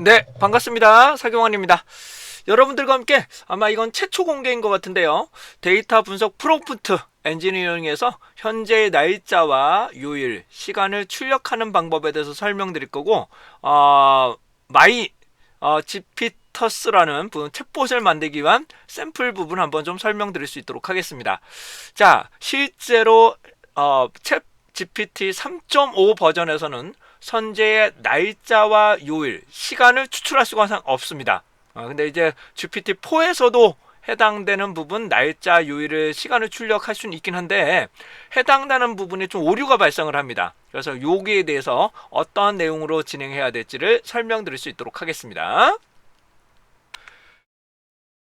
네, 반갑습니다. 사경원입니다. 여러분들과 함께 아마 이건 최초 공개인 것 같은데요. 데이터 분석 프롬프트 엔지니어링에서 현재의 날짜와 요일, 시간을 출력하는 방법에 대해서 설명드릴 거고, 어, 마이 어, 지피터스라는 부- 챗봇을 만들기 위한 샘플 부분 한번 좀 설명드릴 수 있도록 하겠습니다. 자, 실제로 어, 챗 GPT 3.5 버전에서는 선제의 날짜와 요일, 시간을 추출할 수가 상- 없습니다. 어, 근데 이제 GPT-4에서도 해당되는 부분, 날짜, 요일을 시간을 출력할 수는 있긴 한데 해당되는 부분에 좀 오류가 발생을 합니다. 그래서 여기에 대해서 어떠한 내용으로 진행해야 될지를 설명드릴 수 있도록 하겠습니다.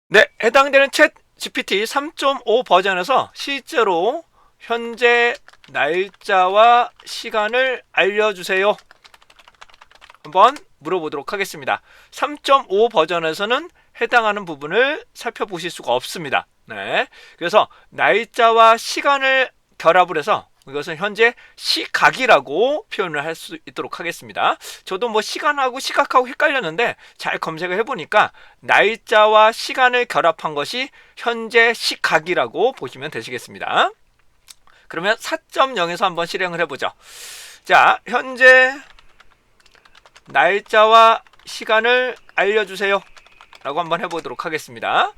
네, 해당되는 챗 GPT 3.5 버전에서 실제로 현재 날짜와 시간을 알려주세요. 한번 물어보도록 하겠습니다. 3.5 버전에서는 해당하는 부분을 살펴보실 수가 없습니다. 네. 그래서 날짜와 시간을 결합을 해서 이것은 현재 시각이라고 표현을 할 수 있도록 하겠습니다. 저도 뭐 시간하고 시각하고 헷갈렸는데 잘 검색을 해보니까 날짜와 시간을 결합한 것이 현재 시각이라고 보시면 되시겠습니다. 그러면 4.0에서 한번 실행을 해보죠. 자, 현재 날짜와 시간을 알려주세요. 라고 한번 해보도록 하겠습니다.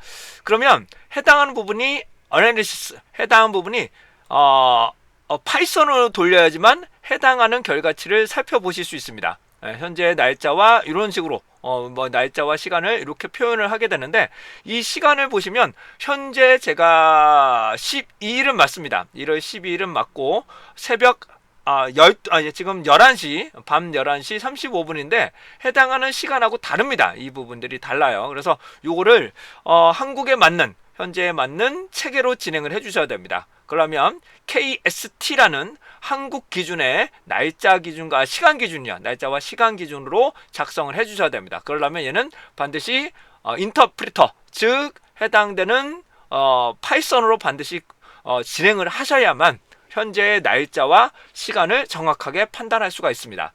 그러면 해당하는 부분이 어나리시스, 해당하는 부분이 어, 어, 파이썬으로 돌려야지만 해당하는 결과치를 살펴보실 수 있습니다. 예, 현재 날짜와 이런 식으로 어, 뭐 날짜와 시간을 이렇게 표현을 하게 되는데 이 시간을 보시면 현재 제가 12일은 맞습니다. 1월 12일은 맞고 새벽 아, 열, 아, 예, 지금 11시, 밤 11시 35분인데 해당하는 시간하고 다릅니다. 이 부분들이 달라요. 그래서 요거를 어, 한국에 맞는 현재에 맞는 체계로 진행을 해 주셔야 됩니다. 그러면 KST라는 한국 기준의 날짜 기준과 시간 기준이요. 날짜와 시간 기준으로 작성을 해 주셔야 됩니다. 그러려면 얘는 반드시 어, 인터프리터, 즉 해당되는 어, 파이썬으로 반드시 어, 진행을 하셔야만 현재의 날짜와 시간을 정확하게 판단할 수가 있습니다.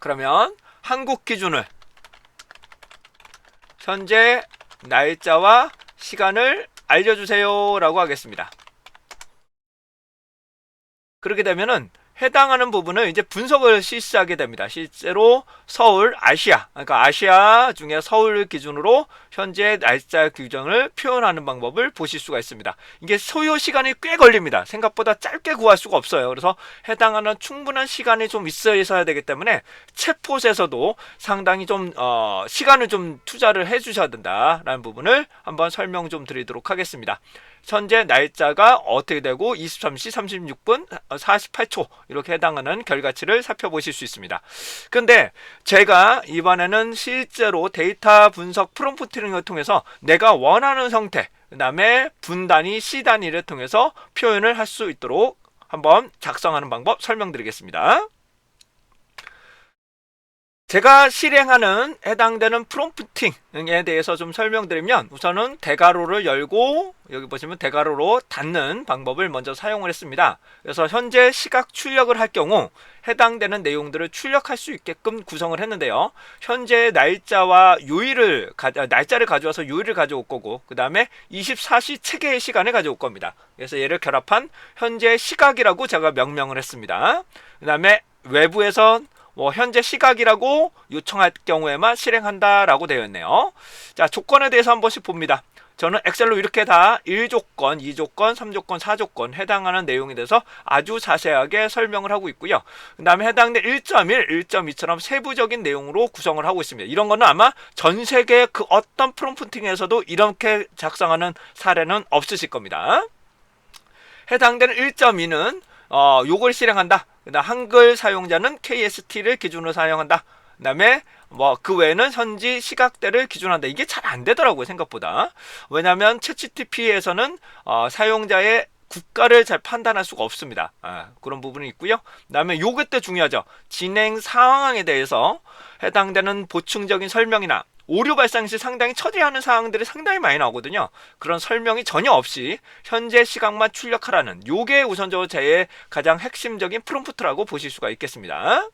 그러면 한국 기준을 현재 날짜와 시간을 알려주세요 라고 하겠습니다. 그렇게 되면은 해당하는 부분을 이제 분석을 실시하게 됩니다. 실제로 서울 아시아, 그러니까 아시아 중에 서울 기준으로 현재 날짜 규정을 표현하는 방법을 보실 수가 있습니다. 이게 소요 시간이 꽤 걸립니다. 생각보다 짧게 구할 수가 없어요. 그래서 해당하는 충분한 시간이 좀 있어야 되기 때문에 챗봇에서도 상당히 좀 어, 시간을 좀 투자를 해주셔야 된다라는 부분을 한번 설명 좀 드리도록 하겠습니다. 현재 날짜가 어떻게 되고 23시 36분 48초 이렇게 해당하는 결과치를 살펴보실 수 있습니다. 근데 제가 이번에는 실제로 데이터 분석 프롬프트링을 통해서 내가 원하는 형태 그 다음에 분단위 C 단위를 통해서 표현을 할 수 있도록 한번 작성하는 방법 설명드리겠습니다. 제가 실행하는 해당되는 프롬프팅에 대해서 좀 설명드리면 우선은 대괄호를 열고 여기 보시면 대괄호로 닫는 방법을 먼저 사용을 했습니다. 그래서 현재 시각 출력을 할 경우 해당되는 내용들을 출력할 수 있게끔 구성을 했는데요. 현재 날짜와 요일을 가, 아, 날짜를 가져와서 요일을 가져올 거고 그 다음에 24시 체계의 시간을 가져올 겁니다. 그래서 얘를 결합한 현재 시각이라고 제가 명명을 했습니다. 그 다음에 외부에서 뭐 현재 시각이라고 요청할 경우에만 실행한다라고 되어 있네요. 자, 조건에 대해서 한 번씩 봅니다. 저는 엑셀로 이렇게 다 1조건, 2조건, 3조건, 4조건 해당하는 내용에 대해서 아주 자세하게 설명을 하고 있고요. 그 다음에 해당된 1.1, 1.2처럼 세부적인 내용으로 구성을 하고 있습니다. 이런 거는 아마 전 세계 그 어떤 프롬프팅에서도 이렇게 작성하는 사례는 없으실 겁니다. 해당되는 1.2는 어, 요걸 실행한다. 그다음 한글 사용자는 KST를 기준으로 사용한다. 그다음에 뭐 그 외에는 현지 시각대를 기준한다. 이게 잘 안 되더라고요 생각보다. 왜냐하면 챗GTP에서는 어, 사용자의 국가를 잘 판단할 수가 없습니다. 아, 그런 부분이 있고요. 그다음에 요것 때 중요하죠. 진행 상황에 대해서 해당되는 보충적인 설명이나 오류 발생 시 상당히 처리하는 사항들이 상당히 많이 나오거든요. 그런 설명이 전혀 없이 현재 시각만 출력하라는 요게 우선적으로 제 가장 핵심적인 프롬프트라고 보실 수가 있겠습니다.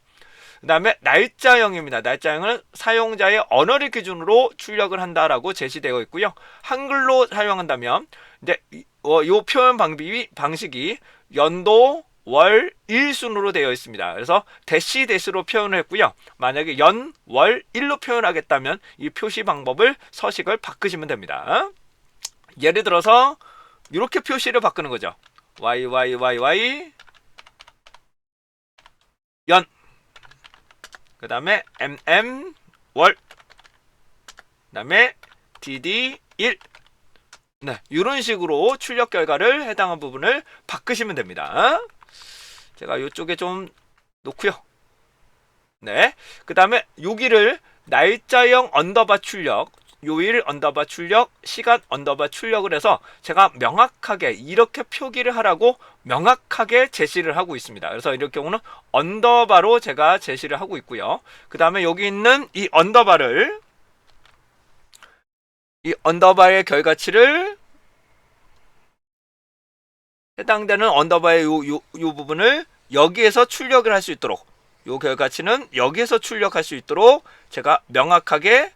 그 다음에 날짜형입니다. 날짜형은 사용자의 언어를 기준으로 출력을 한다라고 제시되어 있고요. 한글로 사용한다면 이제 이 어, 요 표현 방식이 연도, 월, 일 순으로 되어 있습니다. 그래서 대시 대시로 표현을 했고요. 만약에 연, 월, 일로 표현하겠다면 이 표시 방법을 서식을 바꾸시면 됩니다. 예를 들어서 이렇게 표시를 바꾸는 거죠. y y y y 연. 그 다음에 m m 월. 그 다음에 d d 일. 네, 이런 식으로 출력 결과를 해당한 부분을 바꾸시면 됩니다. 제가 이쪽에 좀 놓고요. 네, 그 다음에 여기를 날짜형 언더바 출력, 요일 언더바 출력, 시간 언더바 출력을 해서 제가 명확하게 이렇게 표기를 하라고 명확하게 제시를 하고 있습니다. 그래서 이럴 경우는 언더바로 제가 제시를 하고 있고요. 그 다음에 여기 있는 이 언더바를 이 언더바의 결과치를 해당되는 언더바의 요, 요, 요 부분을 여기에서 출력을 할 수 있도록 요 결과치는 여기에서 출력할 수 있도록 제가 명확하게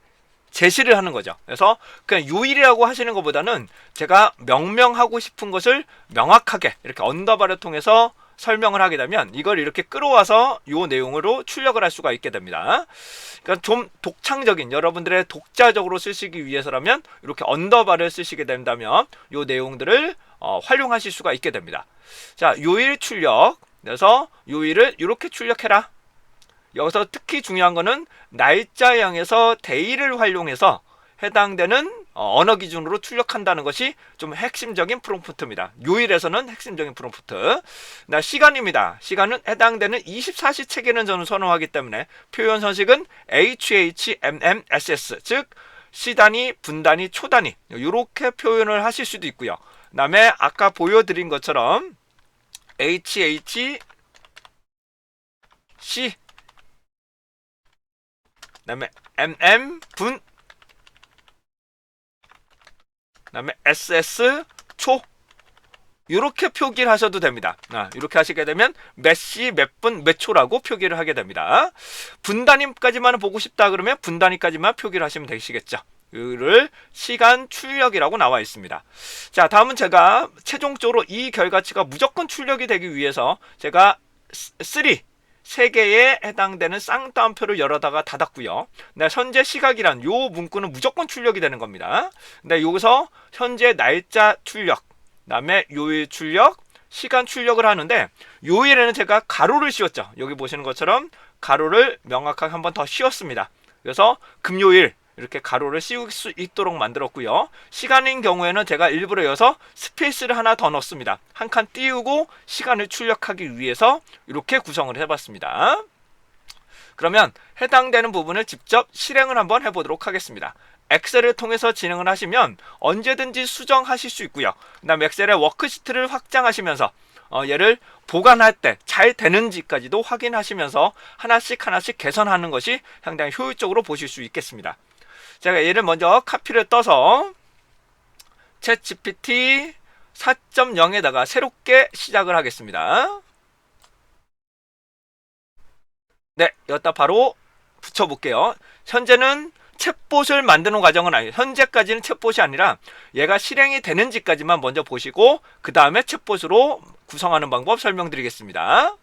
제시를 하는 거죠. 그래서 그냥 요일이라고 하시는 것보다는 제가 명명하고 싶은 것을 명확하게 이렇게 언더바를 통해서 설명을 하게 되면 이걸 이렇게 끌어와서 요 내용으로 출력을 할 수가 있게 됩니다. 그러니까 좀 독창적인 여러분들의 독자적으로 쓰시기 위해서라면 이렇게 언더바를 쓰시게 된다면 요 내용들을 어, 활용하실 수가 있게 됩니다. 자, 요일 출력. 그래서 요일을 이렇게 출력해라. 여기서 특히 중요한 거는 날짜형에서 데이를 활용해서 해당되는 어, 언어 기준으로 출력한다는 것이 좀 핵심적인 프롬프트입니다. 요일에서는 핵심적인 프롬프트. 나 시간입니다. 시간은 해당되는 24시 체계는 저는 선호하기 때문에 표현 선식은 HHMMSS 즉 시단위, 분단위, 초단위 이렇게 표현을 하실 수도 있고요. 그 다음에 아까 보여드린 것처럼 HH C 그 다음에 MM 분 그다음에 SS 초 이렇게 표기를 하셔도 됩니다. 아, 이렇게 하시게 되면 몇 시, 몇 분, 몇 초라고 표기를 하게 됩니다. 분단위까지만 보고 싶다 그러면 분단위까지만 표기를 하시면 되시겠죠. 를 시간 출력이라고 나와 있습니다. 자, 다음은 제가 최종적으로 이 결과치가 무조건 출력이 되기 위해서 제가 3, 세 개에 해당되는 쌍따옴표를 열어다가 닫았고요. 네, 현재 시각이란 요 문구는 무조건 출력이 되는 겁니다. 네, 여기서 현재 날짜 출력, 그다음에 요일 출력, 시간 출력을 하는데 요일에는 제가 가로를 씌웠죠. 여기 보시는 것처럼 가로를 명확하게 한 번 더 씌웠습니다. 그래서 금요일 이렇게 가로를 씌울 수 있도록 만들었고요. 시간인 경우에는 제가 일부러 여서 스페이스를 하나 더 넣습니다. 한 칸 띄우고 시간을 출력하기 위해서 이렇게 구성을 해봤습니다. 그러면 해당되는 부분을 직접 실행을 한번 해보도록 하겠습니다. 엑셀을 통해서 진행을 하시면 언제든지 수정하실 수 있고요. 그 다음 엑셀의 워크시트를 확장하시면서 어, 얘를 보관할 때 잘 되는지까지도 확인하시면서 하나씩 하나씩 개선하는 것이 상당히 효율적으로 보실 수 있겠습니다. 제가 얘를 먼저 카피를 떠서 챗 GPT 4.0에다가 새롭게 시작을 하겠습니다. 네, 여기다 바로 붙여볼게요. 현재는 챗봇을 만드는 과정은 아니에요. 현재까지는 챗봇이 아니라 얘가 실행이 되는지까지만 먼저 보시고 그 다음에 챗봇으로 구성하는 방법 설명드리겠습니다.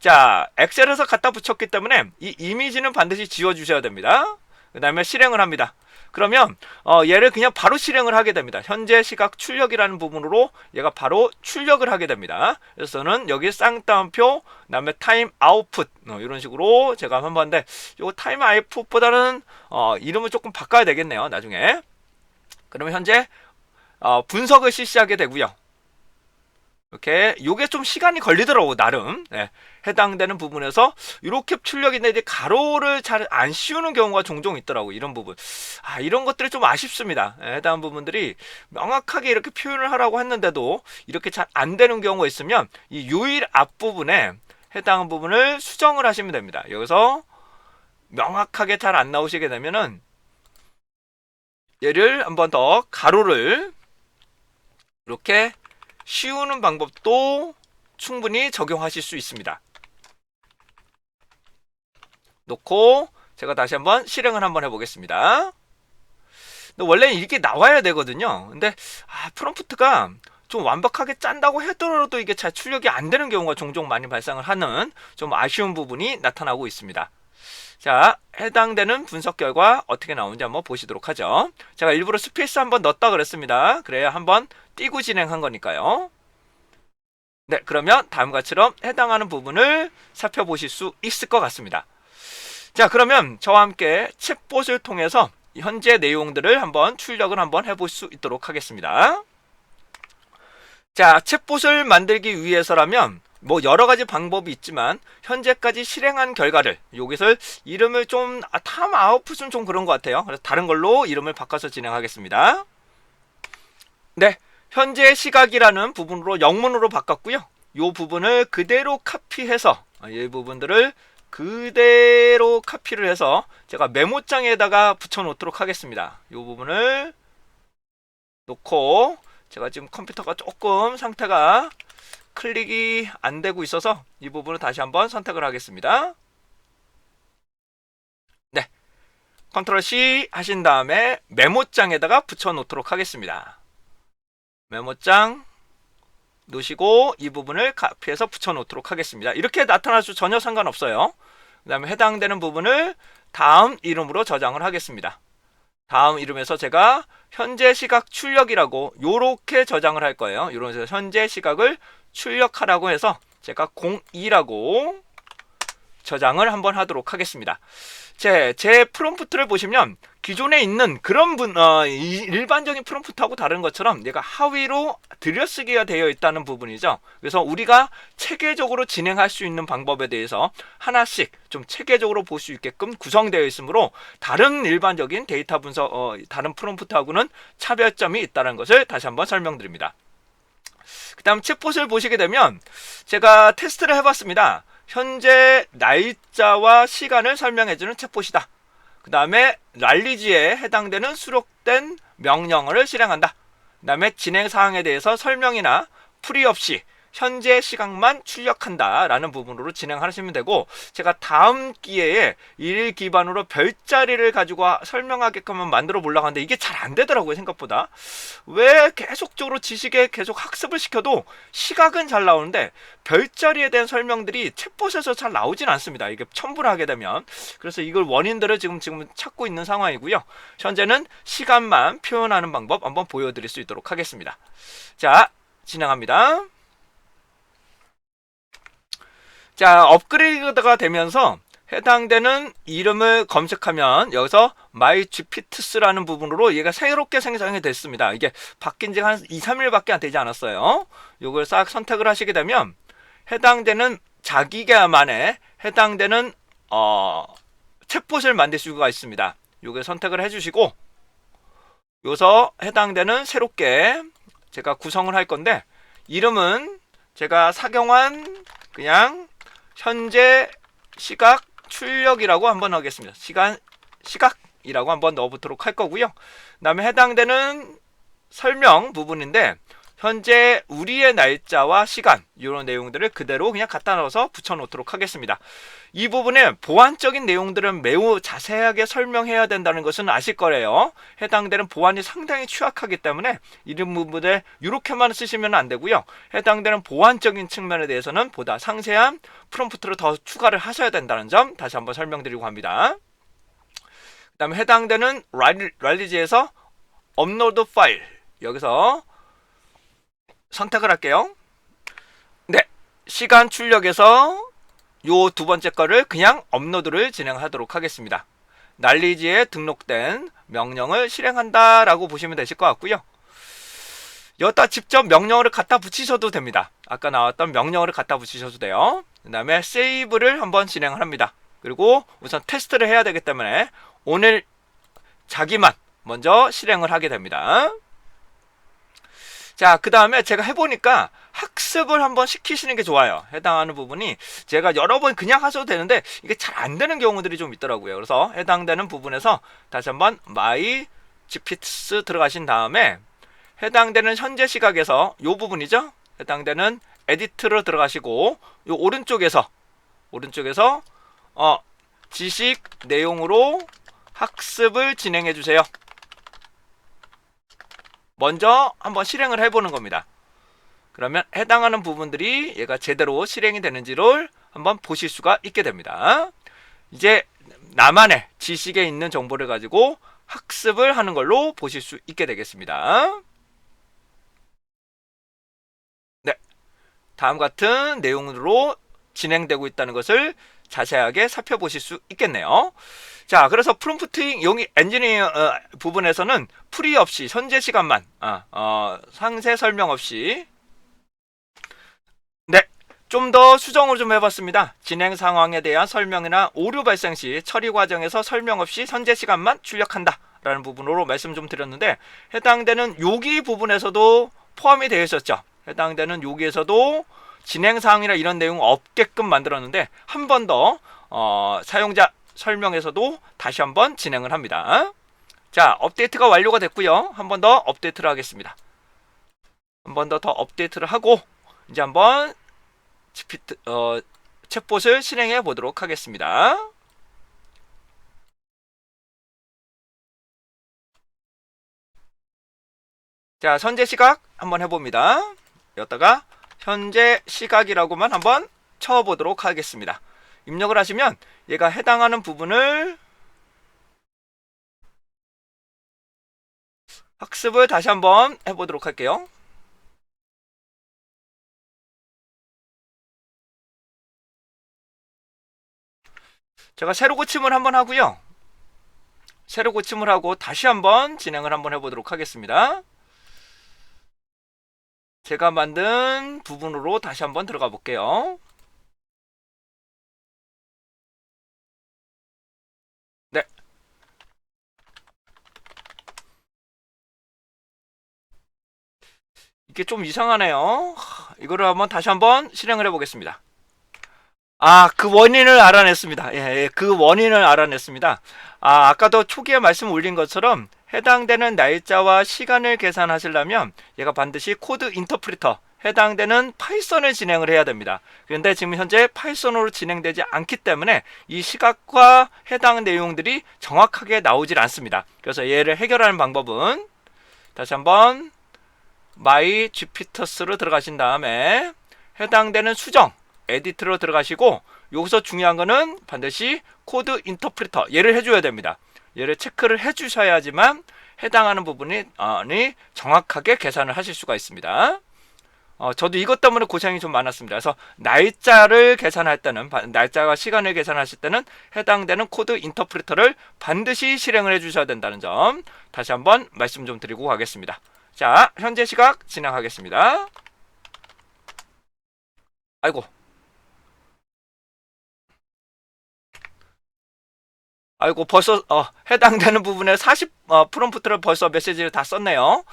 자, 엑셀에서 갖다 붙였기 때문에 이 이미지는 반드시 지워주셔야 됩니다. 그 다음에 실행을 합니다. 그러면 어, 얘를 그냥 바로 실행을 하게 됩니다. 현재 시각 출력이라는 부분으로 얘가 바로 출력을 하게 됩니다. 그래서 저는 여기 쌍따옴표, 그다음에 타임 아웃풋 어, 이런 식으로 제가 한번 봤는데 요 타임 아웃풋보다는 어, 이름을 조금 바꿔야 되겠네요. 나중에. 그러면 현재 어, 분석을 실시하게 되고요. 이렇게 요게 좀 시간이 걸리더라고 나름. 네, 해당되는 부분에서 이렇게 출력인데 이제 가로를 잘 안 씌우는 경우가 종종 있더라고 이런 부분. 아 이런 것들이 좀 아쉽습니다. 네, 해당 부분들이 명확하게 이렇게 표현을 하라고 했는데도 이렇게 잘 안 되는 경우가 있으면 이 요일 앞부분에 해당 부분을 수정을 하시면 됩니다. 여기서 명확하게 잘 안 나오시게 되면은 얘를 한번 더 가로를 이렇게 씌우는 방법도 충분히 적용하실 수 있습니다. 놓고 제가 다시 한번 실행을 한번 해보겠습니다. 근데 원래 이렇게 나와야 되거든요. 근데 아, 프롬프트가 좀 완벽하게 짠다고 하더라도 이게 잘 출력이 안 되는 경우가 종종 많이 발생을 하는 좀 아쉬운 부분이 나타나고 있습니다. 자, 해당되는 분석 결과 어떻게 나오는지 한번 보시도록 하죠. 제가 일부러 스페이스 한번 넣었다 그랬습니다. 그래야 한번 띄고 진행한 거니까요. 네, 그러면 다음과 같이럼 해당하는 부분을 살펴보실 수 있을 것 같습니다. 자, 그러면 저와 함께 챗봇을 통해서 현재 내용들을 한번 출력을 한번 해볼 수 있도록 하겠습니다. 자, 챗봇을 만들기 위해서라면 뭐 여러 가지 방법이 있지만 현재까지 실행한 결과를 여기서 이름을 좀 아, 탐 아웃풋은 좀 그런 것 같아요. 그래서 다른 걸로 이름을 바꿔서 진행하겠습니다. 네, 현재 시각이라는 부분으로 영문으로 바꿨고요. 이 부분을 그대로 카피해서 아, 이 부분들을 그대로 카피를 해서 제가 메모장에다가 붙여 놓도록 하겠습니다. 이 부분을 놓고 제가 지금 컴퓨터가 조금 상태가 클릭이 안 되고 있어서 이 부분을 다시 한번 선택을 하겠습니다. 네. 컨트롤 C 하신 다음에 메모장에다가 붙여 놓도록 하겠습니다. 메모장 놓으시고 이 부분을 카피해서 붙여 놓도록 하겠습니다. 이렇게 나타나도 전혀 상관없어요. 그 다음에 해당되는 부분을 다음 이름으로 저장을 하겠습니다. 다음 이름에서 제가 현재 시각 출력이라고 요렇게 저장을 할 거예요. 이러면서 현재 시각을 출력하라고 해서 제가 02라고 저장을 한번 하도록 하겠습니다. 제, 제 프롬프트를 보시면 기존에 있는 그런 분, 어, 일반적인 프롬프트하고 다른 것처럼 얘가 하위로 들여쓰기가 되어 있다는 부분이죠. 그래서 우리가 체계적으로 진행할 수 있는 방법에 대해서 하나씩 좀 체계적으로 볼 수 있게끔 구성되어 있으므로 다른 일반적인 데이터 분석, 어, 다른 프롬프트하고는 차별점이 있다는 것을 다시 한번 설명드립니다. 그 다음 챗봇을 보시게 되면 제가 테스트를 해봤습니다. 현재 날짜와 시간을 설명해주는 챗봇이다. 그 다음에 랄리지에 해당되는 수록된 명령어를 실행한다. 그 다음에 진행 사항에 대해서 설명이나 풀이 없이 현재 시각만 출력한다라는 부분으로 진행하시면 되고 제가 다음 기회에 일 기반으로 별자리를 가지고 설명하게끔 만들어 보려고 하는데 이게 잘 안 되더라고요 생각보다. 왜 계속적으로 지식에 계속 학습을 시켜도 시각은 잘 나오는데 별자리에 대한 설명들이 챗봇에서 잘 나오진 않습니다. 이게 첨부를 하게 되면. 그래서 이걸 원인들을 지금 지금 찾고 있는 상황이고요. 현재는 시간만 표현하는 방법 한번 보여드릴 수 있도록 하겠습니다. 자 진행합니다 자, 업그레이드가 되면서 해당되는 이름을 검색하면 여기서 myGPTs라는 부분으로 얘가 새롭게 생성이 됐습니다. 이게 바뀐 지가 한 2, 3일밖에 안 되지 않았어요. 이걸 싹 선택을 하시게 되면 해당되는 자기가만의 해당되는 어, 챗봇을 만들 수가 있습니다. 요걸 선택을 해주시고 여기서 해당되는 새롭게 제가 구성을 할 건데 이름은 제가 사경환 그냥 현재 시각 출력이라고 한번 하겠습니다. 시간 시각이라고 한번 넣어보도록 할 거고요. 그다음에 해당되는 설명 부분인데 현재 우리의 날짜와 시간 이런 내용들을 그대로 그냥 갖다 넣어서 붙여놓도록 하겠습니다. 이 부분에 보안적인 내용들은 매우 자세하게 설명해야 된다는 것은 아실 거래요. 해당되는 보안이 상당히 취약하기 때문에 이런 부분에 이렇게만 쓰시면 안 되고요. 해당되는 보안적인 측면에 대해서는 보다 상세한 프롬프트를 더 추가를 하셔야 된다는 점 다시 한번 설명드리고 합니다. 그 다음에 해당되는 랄리지에서 업로드 파일 여기서 선택을 할게요. 네, 시간 출력에서 요 두 번째 거를 그냥 업로드를 진행하도록 하겠습니다. 난리지에 등록된 명령을 실행한다 라고 보시면 되실 것 같고요. 여기다 직접 명령어를 갖다 붙이셔도 됩니다. 아까 나왔던 명령어를 갖다 붙이셔도 돼요. 그 다음에 세이브를 한번 진행을 합니다. 그리고 우선 테스트를 해야 되기 때문에 오늘 자기만 먼저 실행을 하게 됩니다. 자, 그 다음에 제가 해보니까 학습을 한번 시키시는 게 좋아요. 해당하는 부분이 제가 여러 번 그냥 하셔도 되는데 이게 잘 안 되는 경우들이 좀 있더라고요. 그래서 해당되는 부분에서 다시 한번 my gpts 들어가신 다음에 해당되는 현재 시각에서 요 부분이죠. 해당되는 에디트로 들어가시고 요 오른쪽에서 오른쪽에서 어 지식 내용으로 학습을 진행해 주세요. 먼저 한번 실행을 해보는 겁니다. 그러면 해당하는 부분들이 얘가 제대로 실행이 되는지를 한번 보실 수가 있게 됩니다. 이제 나만의 지식에 있는 정보를 가지고 학습을 하는 걸로 보실 수 있게 되겠습니다. 네. 다음 같은 내용으로 진행되고 있다는 것을 자세하게 살펴보실 수 있겠네요. 자, 그래서 프롬프팅 용이 엔지니어 어, 부분에서는 풀이 없이 현재 시간만 아, 어, 상세 설명 없이 네, 좀 더 수정을 좀 해봤습니다. 진행 상황에 대한 설명이나 오류 발생 시 처리 과정에서 설명 없이 현재 시간만 출력한다. 라는 부분으로 말씀 좀 드렸는데 해당되는 요기 부분에서도 포함이 되어 있었죠. 해당되는 요기에서도 진행 사항이나 이런 내용 없게끔 만들었는데 한 번 더 어, 사용자 설명에서도 다시 한번 진행을 합니다. 자, 업데이트가 완료가 됐고요. 한 번 더 업데이트를 하겠습니다. 한 번 더 더 업데이트를 하고 이제 한번 GPT, 어, 챗봇을 실행해 보도록 하겠습니다. 자, 현재 시각 한번 해봅니다. 여기다가 현재 시각이라고만 한번 쳐보도록 하겠습니다. 입력을 하시면 얘가 해당하는 부분을 학습을 다시 한번 해보도록 할게요. 제가 새로 고침을 한번 하고요. 새로 고침을 하고 다시 한번 진행을 한번 해보도록 하겠습니다. 제가 만든 부분으로 다시 한번 들어가 볼게요. 네. 이게 좀 이상하네요. 이거를 한번 다시 한번 실행을 해보겠습니다. 아, 그 원인을 알아냈습니다. 예, 예, 그 원인을 알아냈습니다. 아, 아까도 초기에 말씀 올린 것처럼 해당되는 날짜와 시간을 계산하시려면 얘가 반드시 코드 인터프리터 해당되는 파이썬을 진행을 해야 됩니다. 그런데 지금 현재 파이썬으로 진행되지 않기 때문에 이 시각과 해당 내용들이 정확하게 나오질 않습니다. 그래서 얘를 해결하는 방법은 다시 한번 my jupyter스로 들어가신 다음에 해당되는 수정 에디트로 들어가시고 여기서 중요한 거는 반드시 코드 인터프리터 얘를 해줘야 됩니다. 얘를 체크를 해주셔야지만 해당하는 부분이 아니 정확하게 계산을 하실 수가 있습니다. 어, 저도 이것 때문에 고생이 좀 많았습니다. 그래서 날짜를 계산할 때는 날짜와 시간을 계산하실 때는 해당되는 코드 인터프리터를 반드시 실행을 해주셔야 된다는 점 다시 한번 말씀 좀 드리고 가겠습니다. 자, 현재 시각 진행하겠습니다. 아이고, 아이고 벌써 어, 해당되는 부분에 40 어, 프롬프트를 벌써 메시지를 다 썼네요.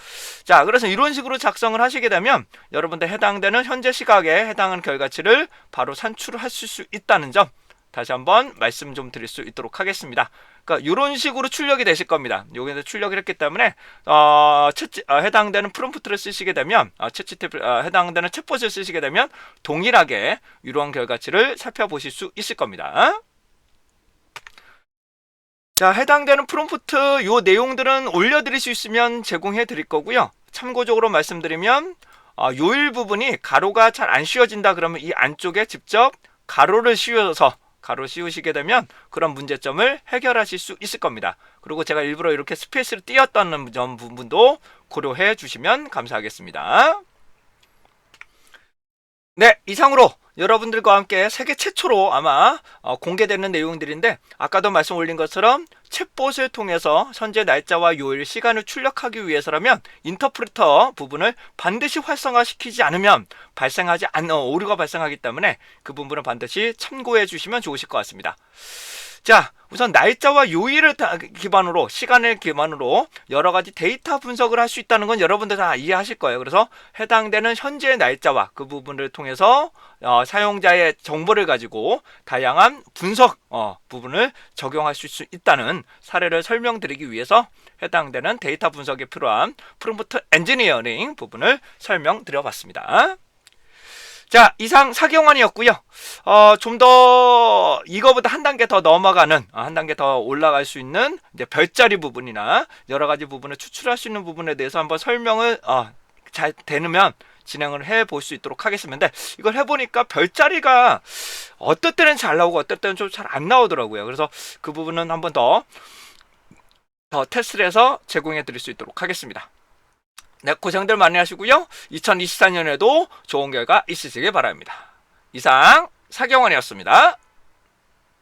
자, 그래서 이런 식으로 작성을 하시게 되면 여러분들 해당되는 현재 시각에 해당하는 결과치를 바로 산출을 하실 수 있다는 점 다시 한번 말씀 좀 드릴 수 있도록 하겠습니다. 그러니까 이런 식으로 출력이 되실 겁니다. 여기서 출력을 했기 때문에 어, 채, 어, 해당되는 프롬프트를 쓰시게 되면 어, 채 어, 해당되는 챗봇을 쓰시게 되면 동일하게 이러한 결과치를 살펴보실 수 있을 겁니다. 자, 해당되는 프롬프트 요 내용들은 올려드릴 수 있으면 제공해 드릴 거고요. 참고적으로 말씀드리면 어, 요일 부분이 가로가 잘 안 씌워진다 그러면 이 안쪽에 직접 가로를 씌워서 가로 씌우시게 되면 그런 문제점을 해결하실 수 있을 겁니다. 그리고 제가 일부러 이렇게 스페이스를 띄었다는 점 부분도 고려해 주시면 감사하겠습니다. 네, 이상으로 여러분들과 함께 세계 최초로 아마 어, 공개되는 내용들인데 아까도 말씀 올린 것처럼 챗봇을 통해서 현재 날짜와 요일 시간을 출력하기 위해서라면 인터프리터 부분을 반드시 활성화시키지 않으면 발생하지 않 어, 오류가 발생하기 때문에 그 부분을 반드시 참고해 주시면 좋으실 것 같습니다. 자, 우선 날짜와 요일을 기반으로 시간을 기반으로 여러 가지 데이터 분석을 할 수 있다는 건 여러분들 다 이해하실 거예요. 그래서 해당되는 현재 날짜와 그 부분을 통해서 어, 사용자의 정보를 가지고 다양한 분석 어, 부분을 적용할 수 있다는 사례를 설명드리기 위해서 해당되는 데이터 분석에 필요한 프롬프트 엔지니어링 부분을 설명드려봤습니다. 자, 이상 사경원이었고요. 어, 좀 더 이거보다 한 단계 더 넘어가는 어, 한 단계 더 올라갈 수 있는 이제 별자리 부분이나 여러 가지 부분을 추출할 수 있는 부분에 대해서 한번 설명을 어, 잘 되면 진행을 해 볼 수 있도록 하겠습니다. 이걸 해보니까 별자리가 어떨 때는 잘 나오고 어떨 때는 좀 잘 안 나오더라고요. 그래서 그 부분은 한번 더, 더 테스트를 해서 제공해 드릴 수 있도록 하겠습니다. 네, 고생들 많이 하시고요. 2024년에도 좋은 결과 있으시길 바랍니다. 이상 사경원이었습니다.